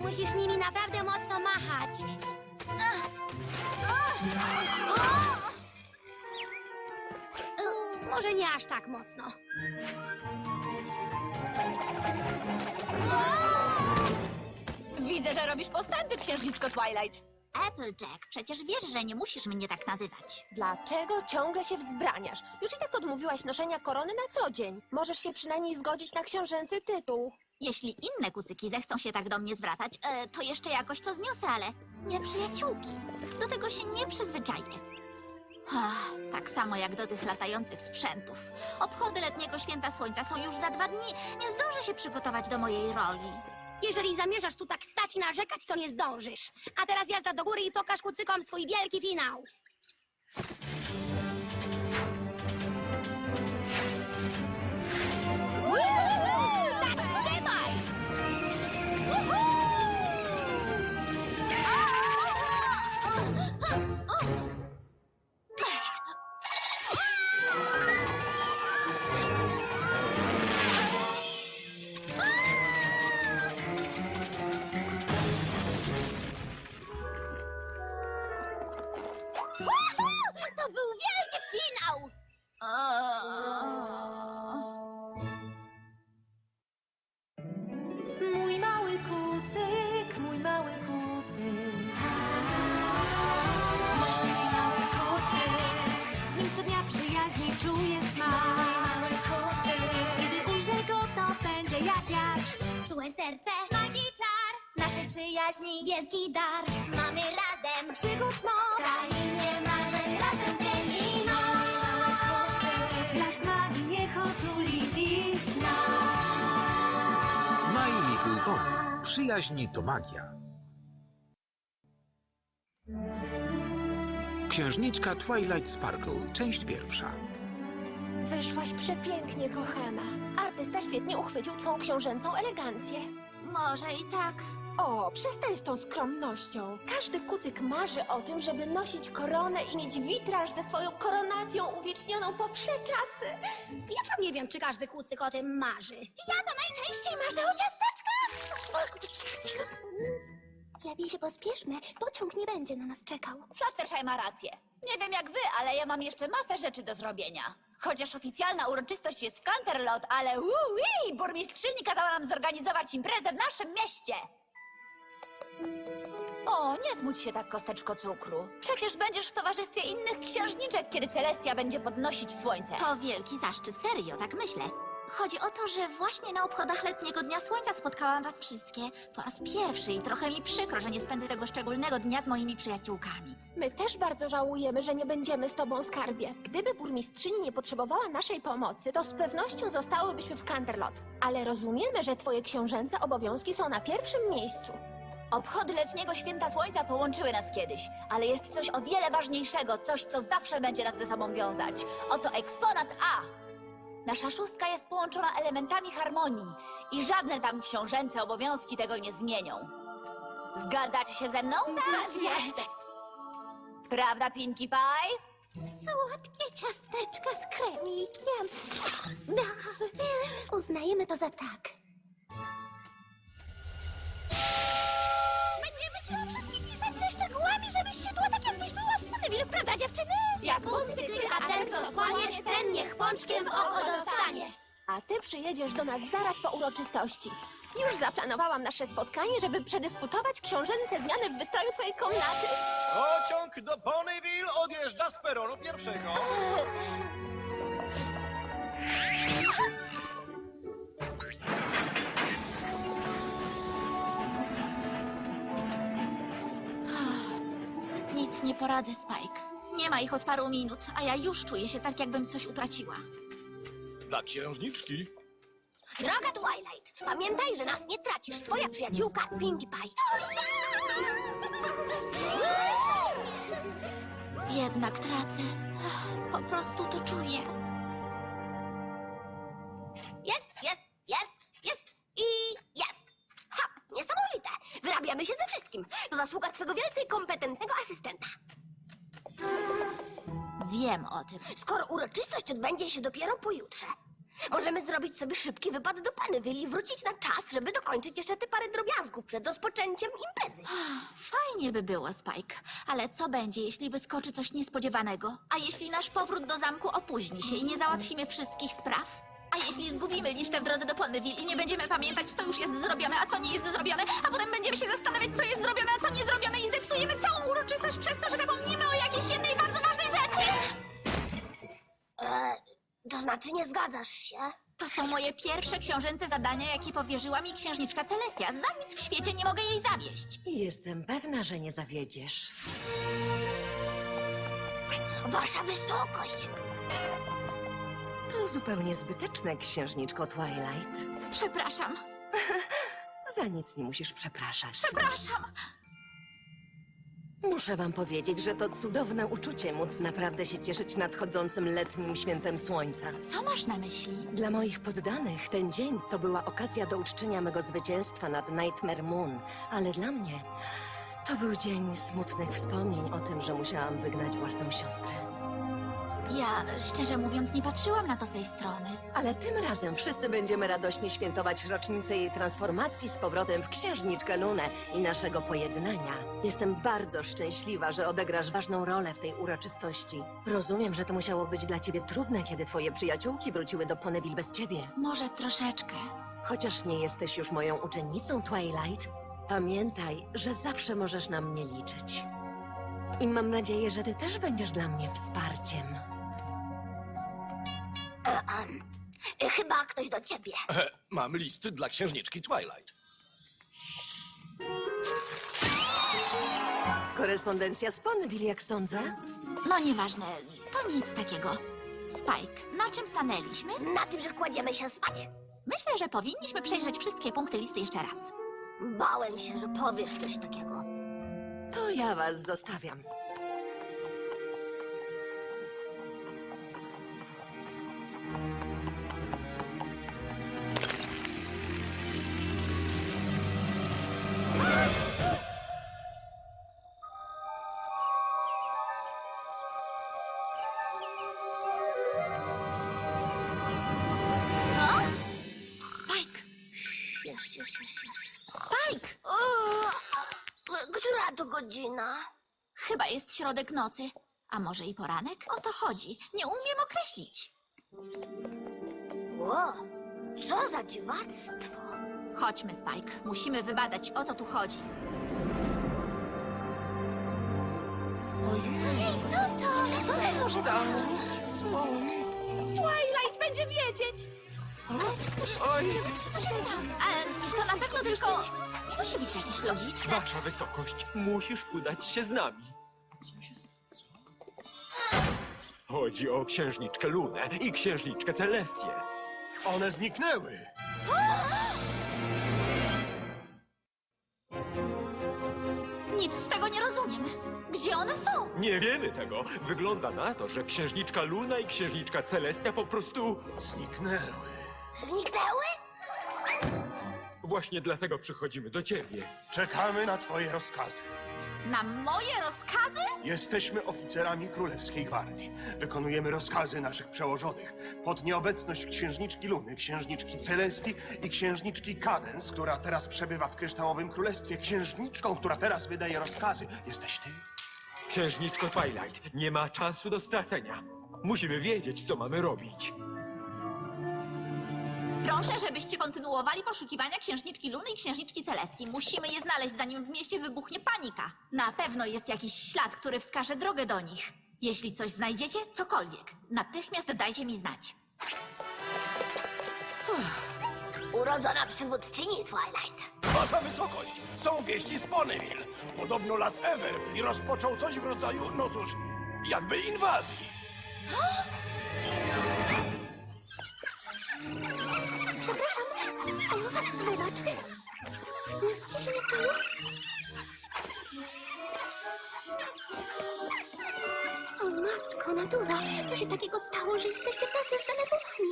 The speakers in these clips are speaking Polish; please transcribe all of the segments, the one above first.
Musisz nimi naprawdę mocno machać. Może nie aż tak mocno. Widzę, że robisz postępy, księżniczko Twilight. Applejack, przecież wiesz, że nie musisz mnie tak nazywać. Dlaczego ciągle się wzbraniasz? Już i tak odmówiłaś noszenia korony na co dzień. Możesz się przynajmniej zgodzić na książęcy tytuł. Jeśli inne kucyki zechcą się tak do mnie zwracać, e, to jeszcze jakoś to zniosę, ale nie przyjaciółki. Do tego się nie przyzwyczaję. Ach, tak samo jak do tych latających sprzętów. Obchody letniego święta słońca są już za dwa dni. Nie zdążę się przygotować do mojej roli. Jeżeli zamierzasz tu tak stać i narzekać, to nie zdążysz. A teraz jazda do góry i pokaż kucykom swój wielki finał. Pony. Przyjaźń to magia. Księżniczka Twilight Sparkle, część pierwsza. Wyszłaś przepięknie, kochana. Artysta świetnie uchwycił twą książęcą elegancję. Może i tak. O, przestań z tą skromnością. Każdy kucyk marzy o tym, żeby nosić koronę i mieć witraż ze swoją koronacją uwiecznioną po wsze czasy. Ja tam nie wiem, czy każdy kucyk o tym marzy. Ja to najczęściej marzę o ciasteczkach! Lepiej się pospieszmy, pociąg nie będzie na nas czekał. Fluttershy ma rację. Nie wiem jak wy, ale ja mam jeszcze masę rzeczy do zrobienia. Chociaż oficjalna uroczystość jest w Canterlot, ale uuu, burmistrzyni kazała nam zorganizować imprezę w naszym mieście. O, nie smuć się tak, kosteczko cukru. Przecież będziesz w towarzystwie innych księżniczek, kiedy Celestia będzie podnosić słońce. To wielki zaszczyt, serio, tak myślę. Chodzi o to, że właśnie na obchodach letniego Dnia Słońca spotkałam was wszystkie po raz pierwszy i trochę mi przykro, że nie spędzę tego szczególnego dnia z moimi przyjaciółkami. My też bardzo żałujemy, że nie będziemy z tobą, skarbie. Gdyby burmistrzyni nie potrzebowała naszej pomocy, to z pewnością zostałybyśmy w Canterlot. Ale rozumiemy, że twoje książęce obowiązki są na pierwszym miejscu. Obchody letniego święta słońca połączyły nas kiedyś, ale jest coś o wiele ważniejszego, coś, co zawsze będzie nas ze sobą wiązać. Oto eksponat A. Nasza szóstka jest połączona elementami harmonii i żadne tam książęce obowiązki tego nie zmienią. Zgadzacie się ze mną? Tak jest! Prawda, Pinkie Pie? Słodkie ciasteczka z kremikiem. No, uznajemy to za tak. O wszystkim pisać ze szczegółami, żebyś się czuła tak, jakbyś była w Ponyville, prawda dziewczyny? Jak muzycy, a ten, kto słanie, ten niech pączkiem w oko dostanie. A ty przyjedziesz do nas zaraz po uroczystości. Już zaplanowałam nasze spotkanie, żeby przedyskutować książęce zmiany w wystroju twojej komnaty. Pociąg do Ponyville odjeżdża z peronu pierwszego. Nic nie poradzę, Spike. Nie ma ich od paru minut, a ja już czuję się tak, jakbym coś utraciła. Dla księżniczki. Droga Twilight, pamiętaj, że nas nie tracisz. Twoja przyjaciółka Pinkie Pie. Jednak tracę. Po prostu to czuję. Zasługa twego wielce kompetentnego asystenta. Wiem o tym. Skoro uroczystość odbędzie się dopiero pojutrze, możemy zrobić sobie szybki wypad do Panyville i wrócić na czas, żeby dokończyć jeszcze te parę drobiazgów przed rozpoczęciem imprezy. Fajnie by było, Spike. Ale co będzie, jeśli wyskoczy coś niespodziewanego? A jeśli nasz powrót do zamku opóźni się i nie załatwimy wszystkich spraw? A jeśli zgubimy listę w drodze do Ponyville i nie będziemy pamiętać, co już jest zrobione, a co nie jest zrobione, a potem będziemy się zastanawiać, co jest zrobione, a co nie zrobione i zepsujemy całą uroczystość przez to, że zapomnimy o jakiejś jednej bardzo ważnej rzeczy? E, to znaczy nie zgadzasz się? To są moje pierwsze książęce zadania, jakie powierzyła mi księżniczka Celestia. Za nic w świecie nie mogę jej zawieść. I jestem pewna, że nie zawiedziesz. Wasza wysokość! To zupełnie zbyteczne, księżniczko Twilight. Przepraszam, Za nic nie musisz przepraszać. przepraszam. Muszę wam powiedzieć, że to cudowne uczucie móc naprawdę się cieszyć nadchodzącym letnim świętem słońca. Co masz na myśli? Dla moich poddanych ten dzień to była okazja do uczczenia mego zwycięstwa nad Nightmare Moon, ale dla mnie to był dzień smutnych wspomnień o tym, że musiałam wygnać własną siostrę. Ja, szczerze mówiąc, nie patrzyłam na to z tej strony. Ale tym razem wszyscy będziemy radośnie świętować rocznicę jej transformacji z powrotem w księżniczkę Lunę i naszego pojednania. Jestem bardzo szczęśliwa, że odegrasz ważną rolę w tej uroczystości. Rozumiem, że to musiało być dla ciebie trudne, kiedy twoje przyjaciółki wróciły do Ponyville bez ciebie. Może troszeczkę. Chociaż nie jesteś już moją uczennicą, Twilight, pamiętaj, że zawsze możesz na mnie liczyć. I mam nadzieję, że ty też będziesz dla mnie wsparciem. E, e, chyba ktoś do ciebie. E, Mam list dla księżniczki Twilight. Korespondencja z Ponyville, jak sądzę? No nieważne, to nic takiego. Spike, na czym stanęliśmy? Na tym, że kładziemy się spać? Myślę, że powinniśmy przejrzeć wszystkie punkty listy jeszcze raz. Bałem się, że powiesz coś takiego. To ja was zostawiam. Godzina? Chyba jest środek nocy. A może i poranek? O to chodzi. Nie umiem określić. Ło, co za dziwactwo. Chodźmy, Spike. Musimy wybadać, o co tu chodzi. Co to? Co to może znaczyć? Twilight będzie wiedzieć! E, to na pewno tylko... Musi być jakieś logiczne. Wasza wysokość, musisz udać się z nami. Chodzi o księżniczkę Lunę i księżniczkę Celestię. One zniknęły. Nic z tego nie rozumiem. Gdzie one są? Nie wiemy tego. Wygląda na to, że księżniczka Luna i księżniczka Celestia po prostu... Zniknęły. Zniknęły? Właśnie dlatego przychodzimy do ciebie. Czekamy na twoje rozkazy. Na moje rozkazy? Jesteśmy oficerami Królewskiej Gwardii. Wykonujemy rozkazy naszych przełożonych. Pod nieobecność księżniczki Luny, księżniczki Celestii i księżniczki Kadens, która teraz przebywa w Kryształowym Królestwie. Księżniczką, która teraz wydaje rozkazy. Jesteś ty? Księżniczko Twilight, nie ma czasu do stracenia. Musimy wiedzieć, co mamy robić. Proszę, żebyście kontynuowali poszukiwania księżniczki Luny i księżniczki Celestii. Musimy je znaleźć, zanim w mieście wybuchnie panika. Na pewno jest jakiś ślad, który wskaże drogę do nich. Jeśli coś znajdziecie, cokolwiek, natychmiast dajcie mi znać. Urodzona przywódczyni Twilight. Wasza wysokość, są wieści z Ponyville. Podobno las Everfree rozpoczął coś w rodzaju, no cóż, jakby inwazji. Przepraszam, o, wybacz. Nic ci się nie stało? O matko, natura, co się takiego stało, że jesteście tacy zdenerwowani?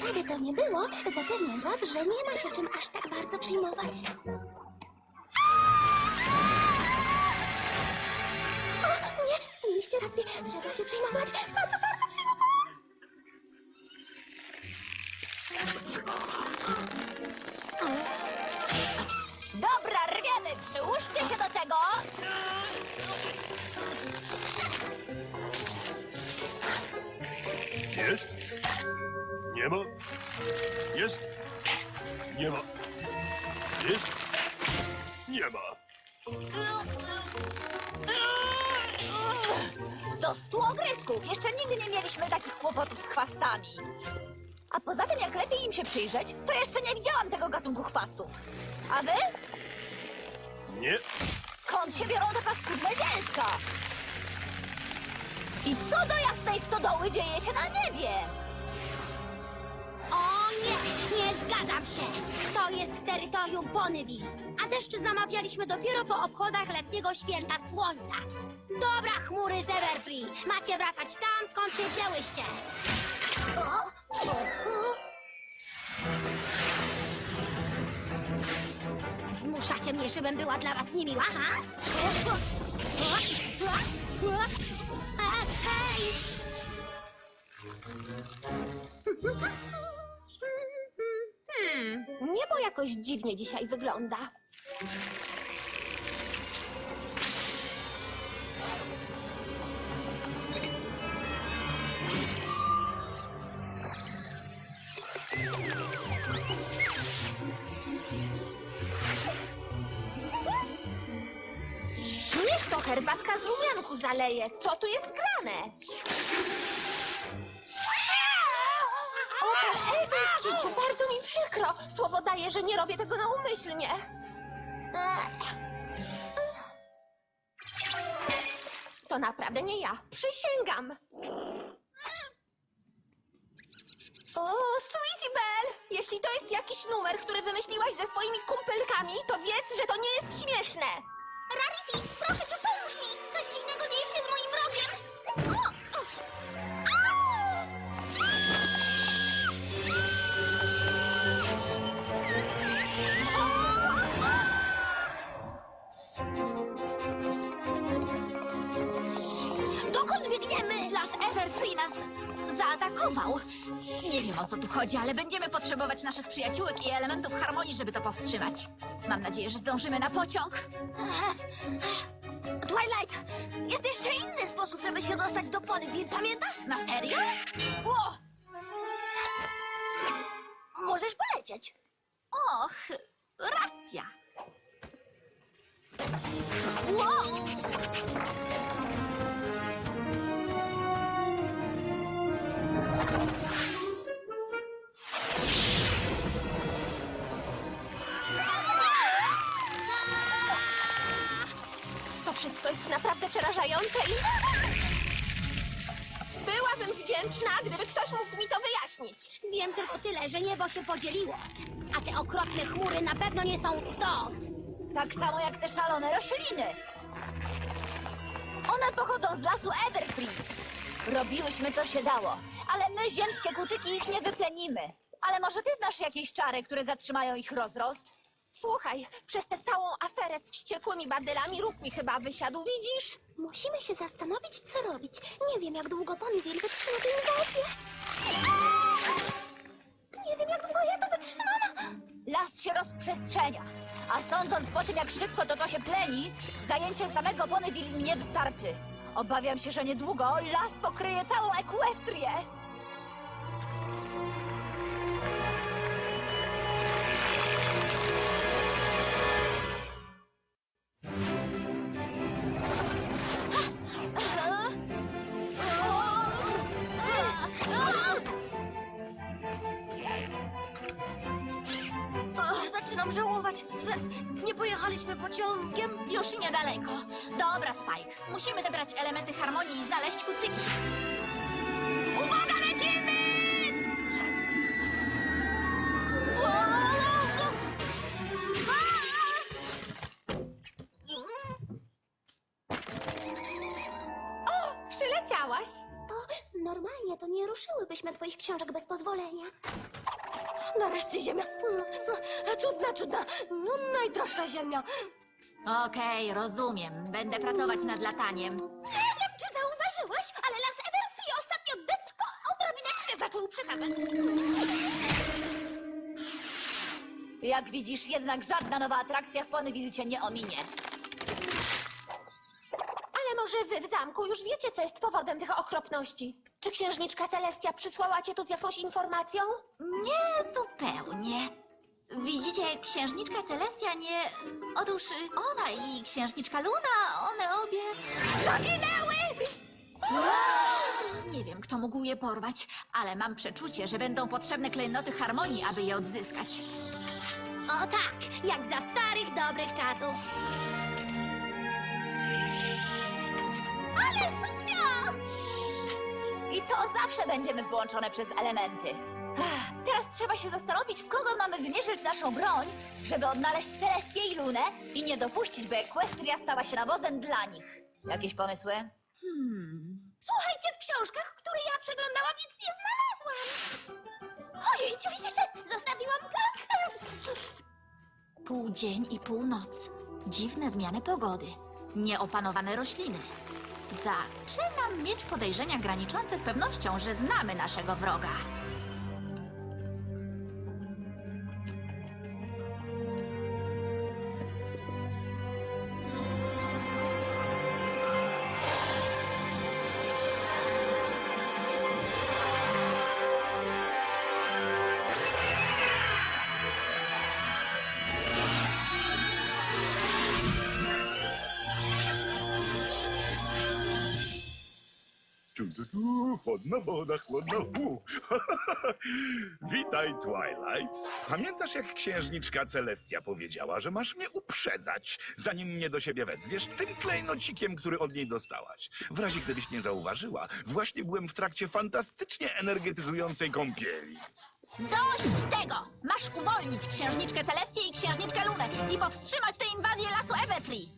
Co by to nie było, zapewniam was, że nie ma się czym aż tak bardzo przejmować. O, nie, mieliście rację. Trzeba się przejmować. Bardzo, bardzo Przyłóżcie się do tego! Jest? Nie ma? Jest? Nie ma. Jest? Nie ma. Do stu ogrysków! Jeszcze nigdy nie mieliśmy takich kłopotów z chwastami. A poza tym, jak lepiej im się przyjrzeć, to jeszcze nie widziałam tego gatunku chwastów. A wy? Nie. Skąd się biorą te paskudne zielska? I co do jasnej stodoły dzieje się na niebie? O nie, nie zgadzam się. To jest terytorium Ponyville, a deszcz zamawialiśmy dopiero po obchodach letniego święta słońca. Dobra, chmury z Everfree, macie wracać tam, skąd się wzięłyście. O! O! Zmuszacie mnie, żebym była dla was niemiła, ha? Hej! Hmm, niebo jakoś dziwnie dzisiaj wygląda. Herbatka z rumianku zaleje. Co tu jest grane? O, pan Ezra, bardzo mi przykro. Słowo daję, że nie robię tego naumyślnie. To naprawdę nie ja. Przysięgam. O, Sweetie Belle! Jeśli to jest jakiś numer, który wymyśliłaś ze swoimi kumpelkami, to wiedz, że to nie jest śmieszne. Rarity, proszę zaatakował. Nie wiem o co tu chodzi, ale będziemy potrzebować naszych przyjaciółek i elementów harmonii, żeby to powstrzymać. Mam nadzieję, że zdążymy na pociąg. Twilight, jest jeszcze inny sposób, żeby się dostać do Ponyville, pamiętasz? Na serio? Możesz polecieć. Och, racja. Wow! Wdzięczna, gdyby ktoś mógł mi to wyjaśnić. Wiem tylko tyle, że niebo się podzieliło. A te okropne chmury na pewno nie są stąd. Tak samo jak te szalone rośliny. One pochodzą z lasu Everfree. Robiłyśmy co się dało, ale my, ziemskie kucyki, ich nie wyplenimy. Ale może ty znasz jakieś czary, które zatrzymają ich rozrost? Słuchaj, przez tę całą aferę z wściekłymi badylami ruch mi chyba wysiadł, widzisz? Musimy się zastanowić, co robić. Nie wiem, jak długo Ponyville wytrzyma tę inwazję. Nie wiem, jak długo ja to wytrzymam. Las się rozprzestrzenia. A sądząc po tym, jak szybko to, to się pleni, zajęcie samego Ponyville im nie wystarczy. Obawiam się, że niedługo las pokryje całą Ekwestrię. Zaczynam żałować, że nie pojechaliśmy pociągiem. Już niedaleko. Dobra, Spike. Musimy zebrać elementy harmonii i znaleźć kucyki. moich książek bez pozwolenia. Nareszcie ziemia. Mm, mm, cudna, cudna. No, najdroższa ziemia. Okej, rozumiem. Będę pracować nad lataniem. Nie wiem, czy zauważyłaś, ale las Everfree ostatnio deczko odrobineczkę zaczął przesadzać. Jak widzisz, jednak żadna nowa atrakcja w Ponyville cię nie ominie. Ale może wy w zamku już wiecie, co jest powodem tych okropności. Czy księżniczka Celestia przysłała cię tu z jakąś informacją? Nie zupełnie. Widzicie, księżniczka Celestia nie... Otóż ona i księżniczka Luna, one obie... Zaginęły! Nie wiem, kto mógł je porwać, ale mam przeczucie, że będą potrzebne klejnoty harmonii, aby je odzyskać. O tak, jak za starych, dobrych czasów. Co zawsze będziemy połączone przez elementy. Ach, Teraz trzeba się zastanowić, w kogo mamy wymierzyć naszą broń, żeby odnaleźć Celestię i Lunę i nie dopuścić, by Equestria stała się nawozem dla nich. Jakieś pomysły? Słuchajcie, w książkach, które ja przeglądałam, nic nie znalazłam. Ojej, ciusie, zostawiłam kartkę. Pół dzień i pół noc. Dziwne zmiany pogody. Nieopanowane rośliny. Zaczynam mieć podejrzenia graniczące z pewnością, że znamy naszego wroga. Tu, chłodna woda, chłodna u. Witaj, Twilight. Pamiętasz, jak księżniczka Celestia powiedziała, że masz mnie uprzedzać, zanim mnie do siebie wezwiesz tym klejnocikiem, który od niej dostałaś? W razie gdybyś nie zauważyła, właśnie byłem w trakcie fantastycznie energetyzującej kąpieli. Dość tego! Masz uwolnić księżniczkę Celestię i księżniczkę Lunę i powstrzymać tę inwazję lasu Everfree!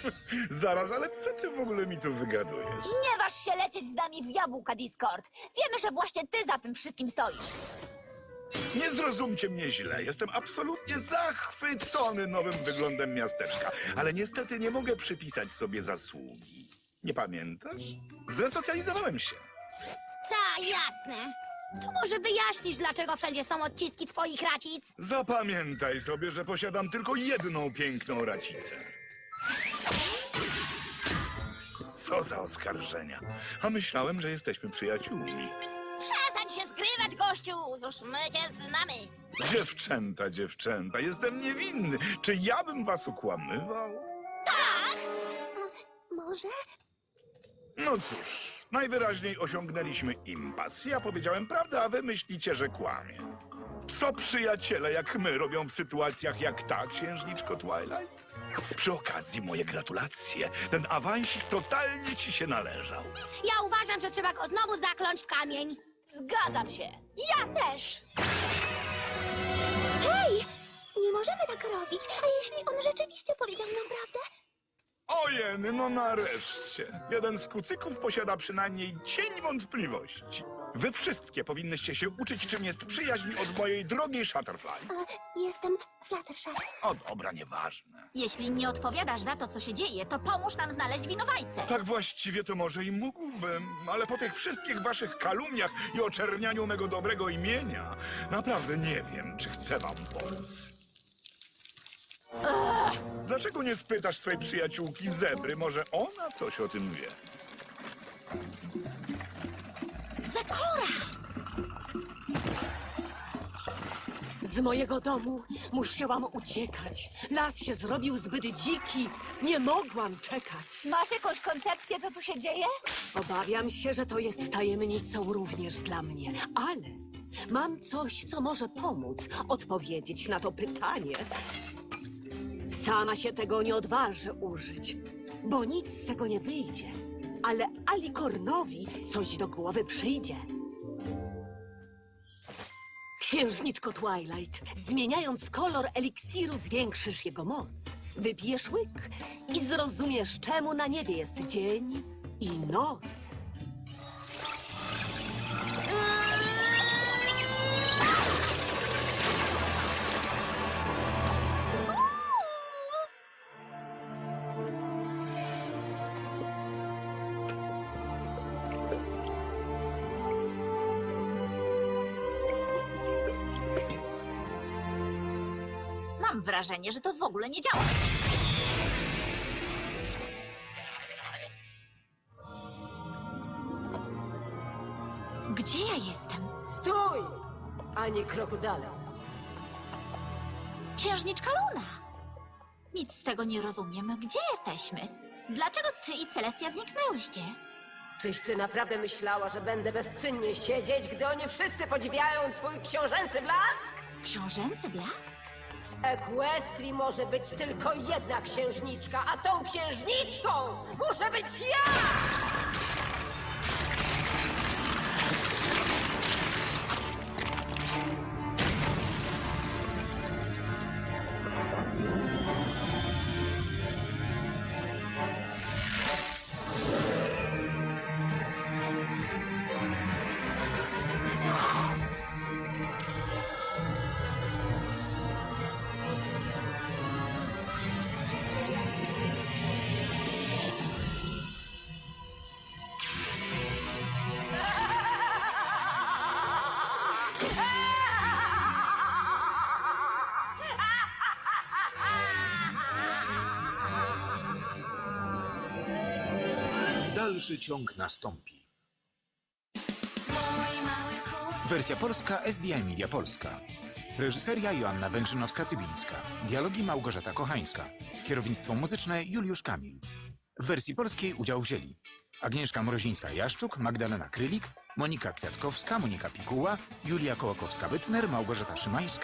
Zaraz, ale co ty w ogóle mi tu wygadujesz? Nie waż się lecieć z nami w jabłka, Discord. Wiemy, że właśnie ty za tym wszystkim stoisz. Nie zrozumcie mnie źle. Jestem absolutnie zachwycony nowym wyglądem miasteczka, ale niestety nie mogę przypisać sobie zasługi. Nie pamiętasz? Zresocjalizowałem się. Ta, jasne. To może wyjaśnisz, dlaczego wszędzie są odciski twoich racic? Zapamiętaj sobie, że posiadam tylko jedną piękną racicę. Co za oskarżenia. A myślałem, że jesteśmy przyjaciółmi. Przestań się zgrywać, gościu! Już my cię znamy. Dziewczęta, dziewczęta, jestem niewinny. Czy ja bym was ukłamywał? Może? No cóż, najwyraźniej osiągnęliśmy impas. Ja powiedziałem prawdę, a wy myślicie, że kłamie. Co przyjaciele jak my robią w sytuacjach jak ta, księżniczko Twilight? Przy okazji moje gratulacje. Ten awansik totalnie ci się należał. Ja uważam, że trzeba go znowu zakląć w kamień. Zgadzam się. Ja też! Hej! Nie możemy tak robić. A jeśli on rzeczywiście powiedział nam prawdę? Ojeny, no nareszcie. Jeden z kucyków posiada przynajmniej cień wątpliwości. Wy wszystkie powinnyście się uczyć, czym jest przyjaźń od mojej drogiej Shutterfly. A, jestem Fluttershy. O dobra, nieważne. Jeśli nie odpowiadasz za to, co się dzieje, to pomóż nam znaleźć winowajcę. Tak właściwie to może i mógłbym, ale po tych wszystkich waszych kalumniach i oczernianiu mego dobrego imienia, naprawdę nie wiem, czy chcę wam pomóc. Dlaczego nie spytasz swej przyjaciółki Zebry? Może ona coś o tym wie? Zakora! Z mojego domu musiałam uciekać. Las się zrobił zbyt dziki. Nie mogłam czekać. Masz jakąś koncepcję, co tu się dzieje? Obawiam się, że to jest tajemnicą również dla mnie, ale mam coś, co może pomóc odpowiedzieć na to pytanie. Sama się tego nie odważę użyć, bo nic z tego nie wyjdzie. Ale Alikornowi coś do głowy przyjdzie. Księżniczko Twilight, zmieniając kolor eliksiru zwiększysz jego moc. Wypijesz łyk i zrozumiesz, czemu na niebie jest dzień i noc. Wrażenie, że to w ogóle nie działa. Gdzie ja jestem? Stój! Ani kroku dalej. Księżniczka Luna! Nic z tego nie rozumiem. Gdzie jesteśmy? Dlaczego ty i Celestia zniknęłyście? Czyś ty naprawdę myślała, że będę bezczynnie siedzieć, gdy oni wszyscy podziwiają twój książęcy blask? Książęcy blask? W może być tylko jedna księżniczka, a tą księżniczką muszę być ja! Dalszy ciąg nastąpi. Wersja polska SDI Media Polska. Reżyseria Joanna Węgrzynowska-Cybińska. Dialogi Małgorzata Kochańska. Kierownictwo muzyczne Juliusz Kamil. W wersji polskiej udział wzięli Agnieszka Mrozińska-Jaszczuk, Magdalena Krylik, Monika Kwiatkowska, Monika Pikuła, Julia Kołakowska-Bytner, Małgorzata Szymańska,